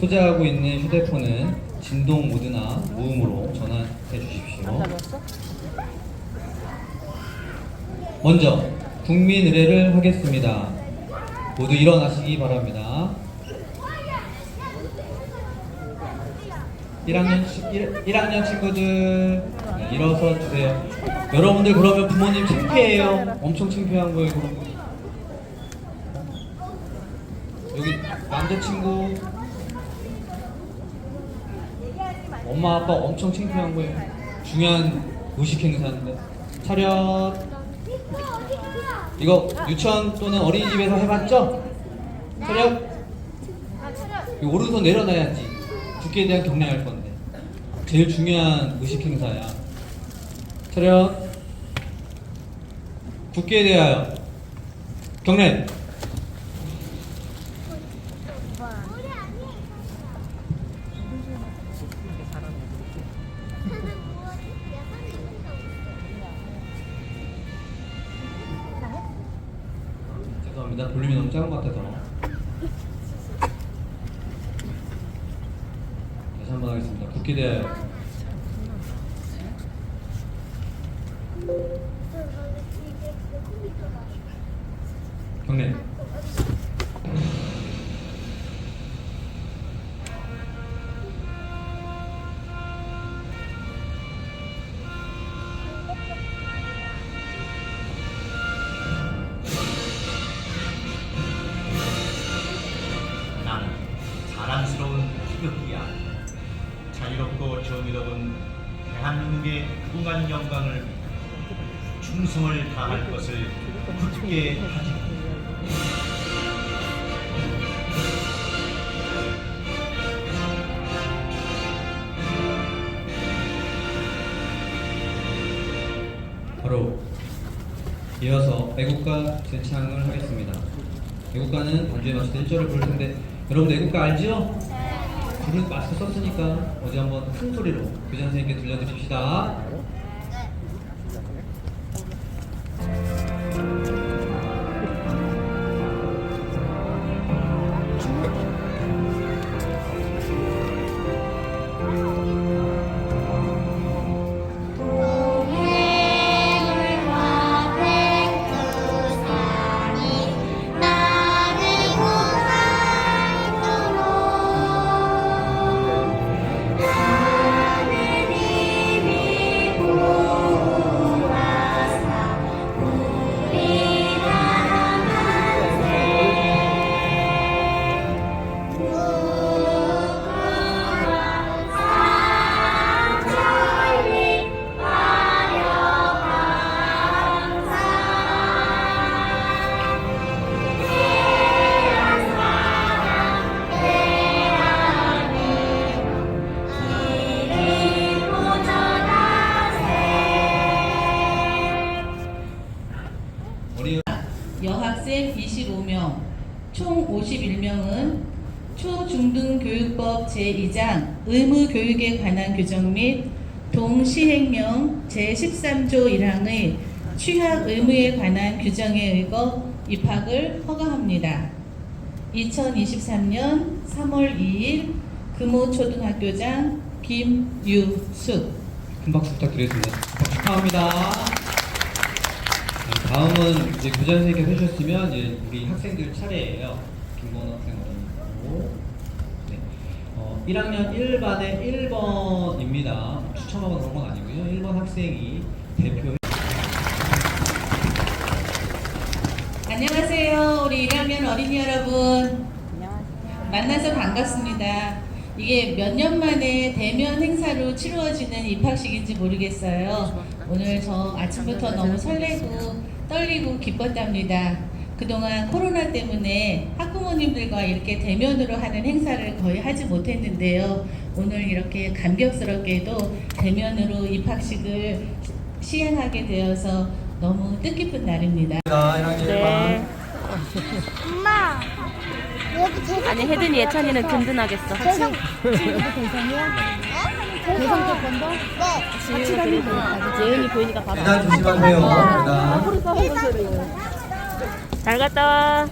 소지하고 있는 휴대폰은 진동 모드나 무음으로 전환해 주십시오. 먼저 국민 의례를 하겠습니다. 모두 일어나시기 바랍니다. 1학년, 1, 학년 친구들 네, 일어서 주세요. 여러분들 그러면 부모님 창피해요. 엄청 창피한 거예요. 여기 남자친구 엄마 아빠 엄청 창피한 거예요. 중요한 의식 행사인데. 차렷. 이거 유치원 또는 어린이집에서 해봤죠? 차렷. 이 오른손 내려놔야지. 국기에 대한 경례할 건데. 제일 중요한 의식 행사야. 차렷. 국기에 대하여. 경례 죄송합니다 볼륨이 너무 작은 것 같아서. 다시 한번 하겠습니다. 국기에 대하여 경례 정의로운 대한민국의 무궁한 영광을 충성을 다할 것을 굳게 하지. 바로 이어서 애국가 제창을 하겠습니다. 애국가는 반주에 맞춰서 1절을 부를 텐데 여러분 애국가 알죠? 부를 마스크 썼으니까 어디 한번 큰 소리로 교장 선생님께 들려드립시다. 총 51명은 초중등교육법 제2장 의무교육에 관한 규정 및 동시행령 제13조 1항의 취학 의무에 관한 규정에 의거 입학을 허가합니다. 2023년 3월 2일 금호초등학교장 김유숙 큰 박수 부탁드리겠습니다. 축하합니다. 네, 다음은 이제 교장 선생님께서 해주셨으면 이제 우리 학생들 차례예요. 김건호 학생 어린이고 네. 어, 1학년 1반의 1번입니다. 추첨하고 그런 건 아니고요. 1번 학생이 대표 안녕하세요. 우리 1학년 어린이 여러분. 만나서 반갑습니다. 이게 몇 년 만에 대면 행사로 치루어지는 입학식인지 모르겠어요. 오늘 저 아침부터 너무 설레고 떨리고 기뻤답니다. 그동안 코로나 때문에 학부모님들과 이렇게 대면으로 하는 행사를 거의 하지 못했는데요. 오늘 이렇게 감격스럽게도 대면으로 입학식을 시행하게 되어서 너무 뜻깊은 날입니다. 1학년 네. 엄마 여기 아니 혜든이 예찬이는 든든하겠어. 재성 재성 조건도 네 같이 다니니까 재은이 보이니까 봐봐. 계단 조심하세요. 재성 잘 갔다 와.